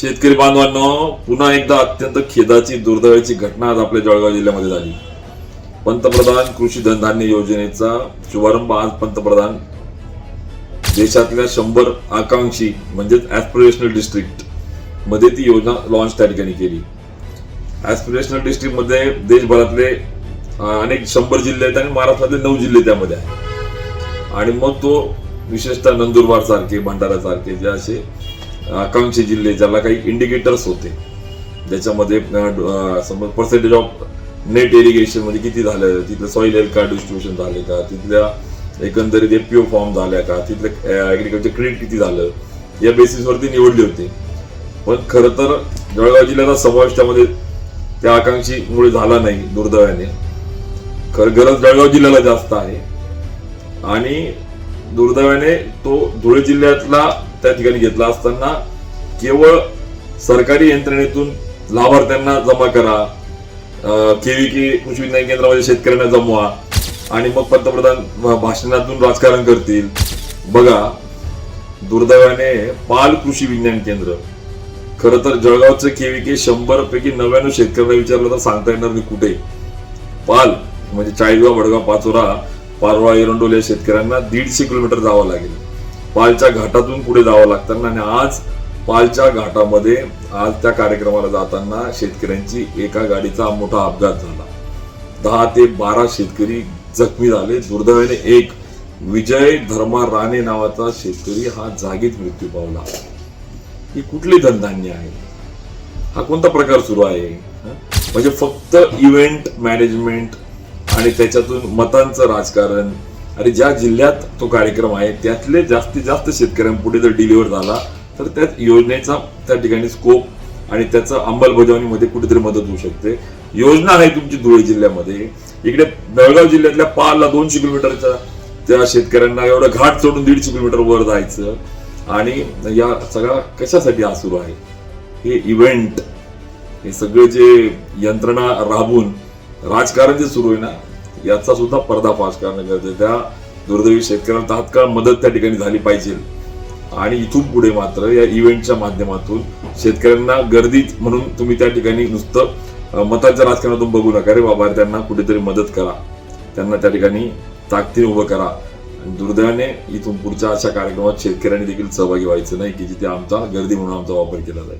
शेतकरी बांधवांनो पुन्हा एकदा अत्यंत खेदाची दुर्दैवाची घटना आज आपल्या जळगाव जिल्ह्यामध्ये झाली. पंतप्रधान कृषी धनधान्य योजनेचा शुभारंभ आज पंतप्रधान देशातल्या शंभर आकांक्षी म्हणजेच ॲस्पिरेशनल डिस्ट्रिक्टमध्ये ती योजना लॉन्च त्या ठिकाणी केली. ॲस्पिरेशनल डिस्ट्रिक्टमध्ये देशभरातले अनेक शंभर जिल्हे आहेत आणि महाराष्ट्रातले नऊ जिल्हे त्यामध्ये आहेत. आणि मग तो विशेषतः नंदुरबार सारखे भंडारा सारखे जे असे आकांक्षी जिल्हे ज्याला काही इंडिकेटर्स होते. ज्याच्यामध्ये समज पर्सेंटेज ऑफ नेट इरिगेशनमध्ये किती झालं? तिथलं सॉइल हेल्थ कार्ड डिस्ट्रीब्युशन झाले का? तिथल्या एकंदरीत एपीओ फॉर्म झाल्या का? तिथलं ऍग्रिकल्चर क्रेडिट किती झालं? या बेसिसवरती निवडली होती. पण खरं तर जळगाव जिल्ह्याचा समावेश त्यामध्ये त्या आकांक्षीमुळे झाला नाही दुर्दैवाने. खरं गरज जळगाव जिल्ह्याला जास्त आहे. आणि दुर्दैवाने तो धुळे जिल्ह्यातला त्या ठिकाणी घेतला असताना केवळ सरकारी यंत्रणेतून लाभार्थ्यांना जमा करा केव्ही कृषी विज्ञान केंद्रामध्ये शेतकऱ्यांना जमवा आणि मग पंतप्रधान भाषणातून राजकारण करतील. बघा दुर्दैवाने पाल कृषी विज्ञान केंद्र. खर तर जळगावचं केव्हीके शंभर पैकी नव्याण्णव शेतकऱ्यांना विचारलं तर सांगता येणार नाही कुठे. पाल म्हणजे चाळीसगाव वडगाव पाचोरा पारवा एरंडोल या शेतकऱ्यांना दीडशे किलोमीटर जावं लागेल. पालच्या घाटातून पुढे जावं लागताना आणि आज पालच्या घाटामध्ये आज त्या कार्यक्रमाला जाताना शेतकऱ्यांची एका गाडीचा मोठा अपघात झाला. दहा ते बारा शेतकरी जखमी झाले. दुर्दैवाने एक विजय धर्मा राणे नावाचा शेतकरी हा जागीच मृत्यू पावला. ही कुठली धनधान्य आहे? हा कोणता प्रकार सुरू आहे? म्हणजे फक्त इव्हेंट मॅनेजमेंट आणि त्याच्यातून मतांचं राजकारण आणि ज्या जिल्ह्यात तो कार्यक्रम आहे त्यातले जास्तीत जास्त शेतकऱ्यांपुढे जर डिलिव्हर झाला तर त्या योजनेचा त्या ठिकाणी स्कोप आणि त्याचं अंमलबजावणीमध्ये कुठेतरी मदत होऊ शकते. योजना आहे तुमची धुळे जिल्ह्यामध्ये. इकडे बेळगाव जिल्ह्यातल्या पालला दोनशे किलोमीटरच्या त्या शेतकऱ्यांना एवढं घाट चढून दीडशे किलोमीटर वर जायचं. आणि या सगळा कशासाठी हा सुरू आहे? हे इव्हेंट हे सगळे जे यंत्रणा राबून राजकारण जे सुरू आहे ना याचा सुद्धा पर्दाफाश करणं गरजेचं त्या दुर्दैवी शेतकऱ्यांना तात्काळ मदत त्या ठिकाणी झाली पाहिजे. आणि इथून पुढे मात्र या इव्हेंटच्या माध्यमातून शेतकऱ्यांना गर्दीत म्हणून तुम्ही त्या ठिकाणी नुसतं मताच्या राजकारणातून बघू नका. रे बाबा त्यांना कुठेतरी मदत करा. त्यांना त्या ठिकाणी ताकदीने उभं करा. दुर्दैवाने इथून पुढच्या अशा कार्यक्रमात शेतकऱ्यांनी देखील सहभागी व्हायचं नाही की जिथे आमचा गर्दी म्हणून आमचा वापर केला जाईल.